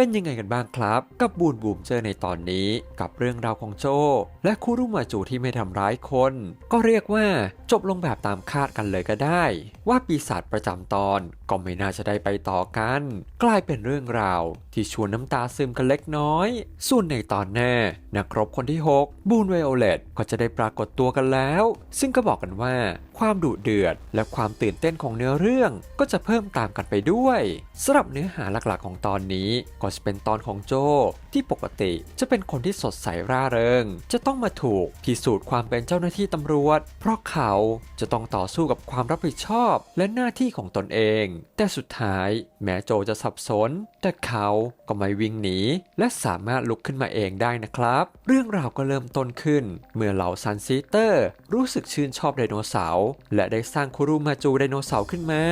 เป็นยังไงกันบ้างครับ กับบูนบูมเจอในตอนนี้กับเรื่องราวของโจ และคุรุมาจูที่ไม่ทำร้ายคน ก็เรียกว่าจบลงแบบตามคาดกันเลยก็ได้ ว่าปีศาจประจำตอนก็ไม่น่าจะได้ไปต่อกัน กลายเป็นเรื่องราวที่ชวนน้ำตาซึมกันเล็กน้อย ส่วนในตอนหน้านักรบคนที่ 6 บูนไวโอเลตก็จะได้ปรากฏตัวกันแล้ว ซึ่งก็บอกกันว่า ความดุเดือด และความตื่นเต้นของเนื้อเรื่องก็จะเพิ่มตามกันไปด้วยสำหรับเนื้อหาหลักๆของตอนนี้ก็จะเป็นตอนของโจที่ปกติจะเป็นคนที่สดใสร่าเริง จะต้องมาถูกพิสูจน์ความเป็นเจ้าหน้าที่ตำรวจ เพราะเขาจะต้องต่อสู้กับความรับผิดชอบและหน้าที่ของตนเอง แต่สุดท้ายแม้โจจะสับสน แต่เขาก็ไม่วิ่งหนี และสามารถลุกขึ้นมาเองได้นะครับ เรื่องราวก็เริ่มต้นขึ้น เมื่อเหล่าซันซีเตอร์ รู้สึกชื่นชอบไดโนเสาร์ และได้สร้างคุรุมาจูไดโนเสาร์ขึ้นมา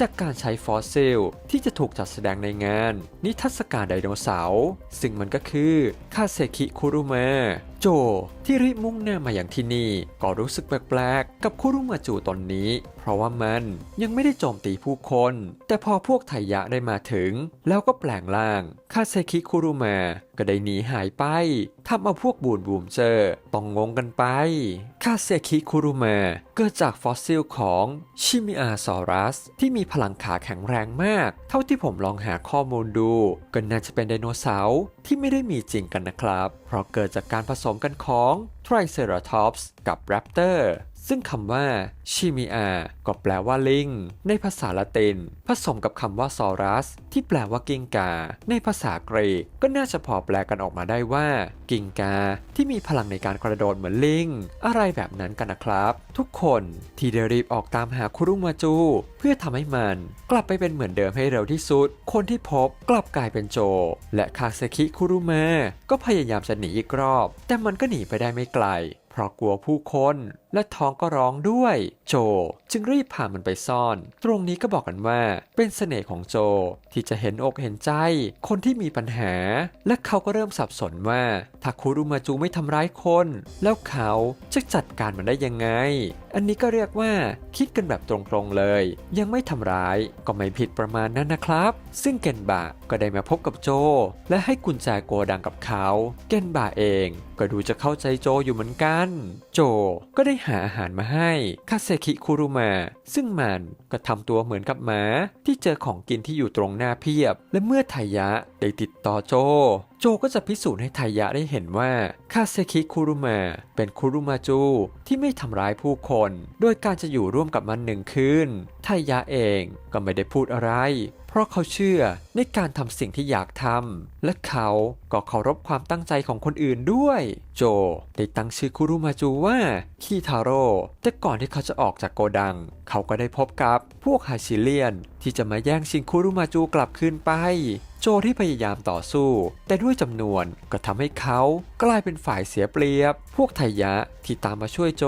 จากการใช้ฟอสซิล ที่จะถูกจัดแสดงในงาน นิทรรศการไดโนเสาร์ ซึ่งมันก็คือคาเซคิคุรุมา โจ ที่รีบมุ่งหน้ามาอย่างที่นี่ ก็รู้สึกแปลกๆ กับคุรุมาจูตอนนี้ เพราะว่ามันยังไม่ได้โจมตีผู้คน แต่พอพวกไทยะได้มาถึง แล้วก็แปลงร่างคาเซคิคุรุมาก็ได้หนีหายไปทำเอาพวกบูนบูมเจอต้องงงกันไป คาเซคิคุรุมาเกิดจากฟอสซิลของชิมิอาซอรัส ที่มีพลังขาแข็งแรงมาก เท่าที่ผมลองหาข้อมูลดู ก็น่าจะเป็นไดโนเสาร์ที่ไม่ได้มีจริงกันนะครับ เพราะเกิดจากการผสมกันของ Triceratops กับ Raptor ซึ่งคำว่าชิมิอาก็แปลว่าลิง ในภาษาละติน ผสมกับคำว่าซอรัส ที่แปลว่ากิงกา ในภาษากรีกก็น่าจะพอแปลกันออกมาได้ว่า กิงกา ที่มีพลังในการกระโดดเหมือนลิง อะไรแบบนั้นกันนะครับ ทุกคนที่ได้รีบออกตามหาคุรุมาจู เพื่อทำให้มัน กลับไปเป็นเหมือนเดิมให้เร็วที่สุด คนที่พบกลับกลายเป็นโจ และคาเซคิคุรุมาก็พยายามจะหนีอีกรอบ แต่มันก็หนีไปได้ไม่ไกล เพราะกลัวผู้คน และท้องก็ร้องด้วย โจ จึงรีบพามันไปซ่อน ตรงนี้ก็บอกกันว่า เป็นเสน่ห์ของโจที่จะเห็นอกเห็นใจ คนที่มีปัญหา และเขาก็เริ่มสับสนว่าถ้าคุรุมาจูไม่ทำร้ายคน แล้วเขาจะจัดการมันได้ยังไง อันนี้ก็เรียกว่า คิดกันแบบตรงๆเลย ยังไม่ทำร้ายก็ไม่ผิดประมาณนั้นนะครับ ซึ่งเกนบะก็ได้มาพบกับโจ และให้กุญแจโกดังกับเขา เกนบะเอง ก็ดูจะเข้าใจโจอยู่เหมือนกัน โจก็ได้หาอาหารมาให้คาเซคิคุรุมา ซึ่งมันก็ทำตัวเหมือนกับหมา ที่เจอของกินที่อยู่ตรงหน้าเพียบ และเมื่อไทยะได้ติดต่อโจ โจก็จะพิสูจน์ให้ไทยะได้เห็นว่าคาเซคิคุรุมาเป็นคุรุมาจูที่ไม่ทำร้ายผู้คน โดยการจะอยู่ร่วมกับมันหนึ่งคืนไทยะเองก็ไม่ได้พูดอะไร เพราะเขาเชื่อ ในการทำสิ่งที่อยากทำ และเขาก็เคารพความตั้งใจของคนอื่นด้วย โจได้ตั้งชื่อคุรุมาจูว่าคีทาโร่แต่ก่อนที่เขาจะออกจากโกดัง เขาก็ได้พบกับพวกไฮชิเลียน ที่จะมาแย่งชิงคุรุมาจูกลับคืนไป โจที่พยายามต่อสู้ แต่ด้วยจำนวนก็ทำให้เขากลายเป็นฝ่ายเสียเปรียบ พวกไทยะที่ตามมาช่วยโจ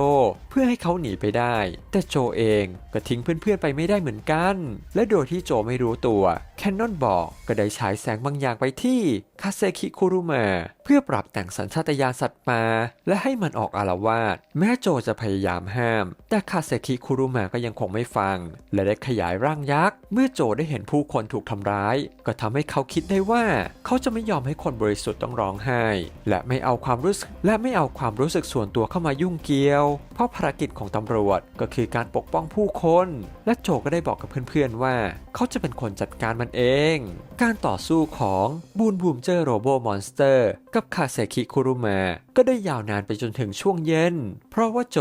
เพื่อให้เขาหนีไปได้ แต่โจเองก็ทิ้งเพื่อนๆไปไม่ได้เหมือนกัน และโดยที่โจไม่รู้ตัว แคนนอนบอกก็ได้ฉายแสงบางอย่างไปที่คาเซคิคุรุมาเพื่อปรับแต่งสัญชาตญาณสัตว์ป่าและให้มันออกอารวาสแม้โจจะพยายามห้าม แต่คาเซคิคุรุมาก็ยังคงไม่ฟัง และได้ขยายร่างยักษ์ เมื่อโจได้เห็นผู้คนถูกทำร้าย ก็ทำให้เขาคิดได้ว่า เขาจะไม่ยอมให้คนบริสุทธิ์ต้องร้องไห้ และไม่เอาความรู้สึกและไม่เอาความรู้สึกส่วนตัวเข้ามายุ่งเกี่ยว เพราะภารกิจของตำรวจก็คือการปกป้องผู้คน และโจก็ได้บอกกับเพื่อนๆว่า เขาจะเป็นคนจัดการมันเอง การต่อสู้ของบูนบูมเจอร์โรโบมอนสเตอร์กับคาเซคิคุรุมา ก็ได้ยาวนานไปจนถึงช่วงเย็น เพราะว่าโจ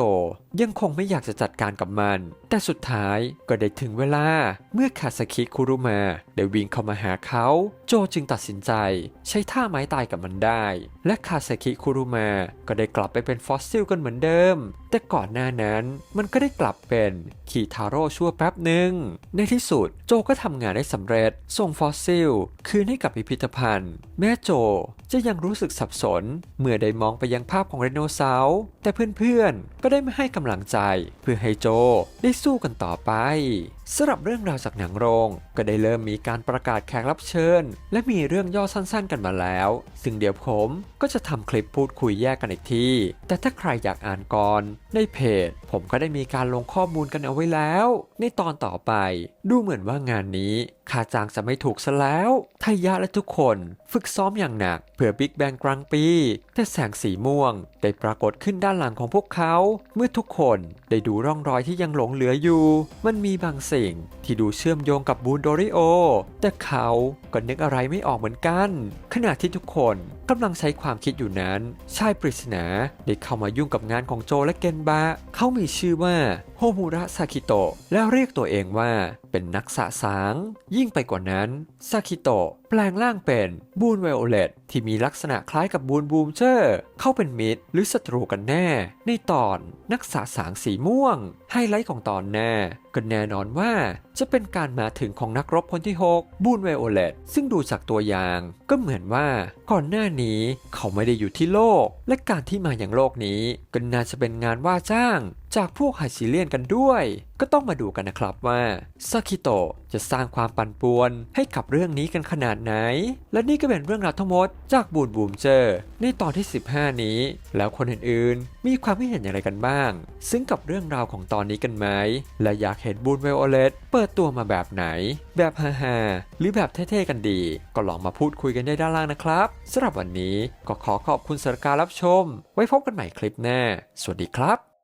ยังคงไม่อยากจะจัดการกับมัน แต่สุดท้ายก็ได้ถึงเวลา เมื่อคาซาคิคุรุมาได้วิ่งเข้ามาหาเขา โจจึงตัดสินใจ ใช้ท่าไม้ตายกับมันได้ และคาซาคิคุรุมาก็ได้กลับไปเป็นฟอสซิลกันเหมือนเดิม แต่ก่อนหน้านั้นมันก็ได้กลับเป็นคีทาโร่ชั่วแป๊บหนึ่ง ในที่สุดโจก็ทำงานได้สำเร็จ ส่งฟอสซิล คืนให้กับพิพิธภัณฑ์ แม้โจจะยังรู้สึกสับสน เมื่อได้มองไปยังภาพของไดโนเสาร์แต่เพื่อนๆก็ได้มาให้กำลังใจ เพื่อให้โจได้สู้กันต่อไป สำหรับเรื่องราวจากหนังโรง ก็ได้เริ่มมีการประกาศแขกรับเชิญ และมีเรื่องย่อสั้นๆ กันมาแล้ว ซึ่งเดี๋ยวผมก็จะทำคลิปพูดคุยแยกกันอีกที แต่ถ้าใครอยากอ่านก่อนในเพจ ผมก็ได้มีการลงข้อมูลกันเอาไว้แล้ว ในตอนต่อไป ดูเหมือนว่างานนี้ค่าจ้างจะไม่ถูกซะแล้วทายะและทุกคนฝึกซ้อมอย่างหนัก เพื่อบิ๊กแบงกลางปี แต่แสงสีม่วง ได้ปรากฏขึ้นด้านหลังของพวกเขา เมื่อทุกคนได้ดูร่องรอยที่ยังหลงเหลืออยู่ มันมีบางสงที่ดูเชื่อมโยงกับบูนโดริโอ แต่เขาก็นึกอะไรไม่ออกเหมือนกัน ขณะที่ทุกคนกำลังใช้ความคิดอยู่นั้น ชายปริศนาได้เข้ามายุ่งกับงานของโจและเกนบะเขามีชื่อว่าโฮมูระซากิโตะแล้วเรียกตัวเองว่า เป็นนักสะสาง ยิ่งไปกว่านั้นซากิโตะแปลงร่างเป็นบูนไวโอเลตที่มีลักษณะคล้ายกับบูนบูมเจอร์ เข้าเป็นมิตรหรือศัตรูกันแน่ ในตอนนักสะสางสีม่วง ไฮไลท์ของตอนแน่ก็แน่นอนว่าจะเป็นการมาถึงของนักรบคนที่ 6 บูนไวโอเลตซึ่งดูจากตัวอย่างก็เหมือนว่าก่อนหน้านี้เขาไม่ได้อยู่ที่โลก และการที่มาอย่างโลกนี้ก็น่าจะเป็นงานว่าจ้าง จากพวกไฮซิเลียนกันด้วย ก็ต้องมาดูกันนะครับว่าซากิโตะจะสร้างความปั่นป่วน ให้กับเรื่องนี้กันขนาดไหน และนี่ก็เป็นเรื่องราวทั้งหมดจากบูนบูมเจอร์ในตอนที่ 15 นี้ แล้วคนอื่นๆ มีความคิดเห็นอย่างไรกันบ้าง ซึ่งกับเรื่องราวของตอนนี้กันไหมและอยากเห็นบูนไวโอเลตเปิดตัวมาแบบไหน แบบฮาๆหรือแบบเท่ๆกันดี ก็ลองมาพูดคุยกันได้ด้านล่างนะครับ สำหรับวันนี้ก็ขอขอบคุณสำหรับการรับชม ไว้พบกันใหม่คลิปหน้า สวัสดีครับ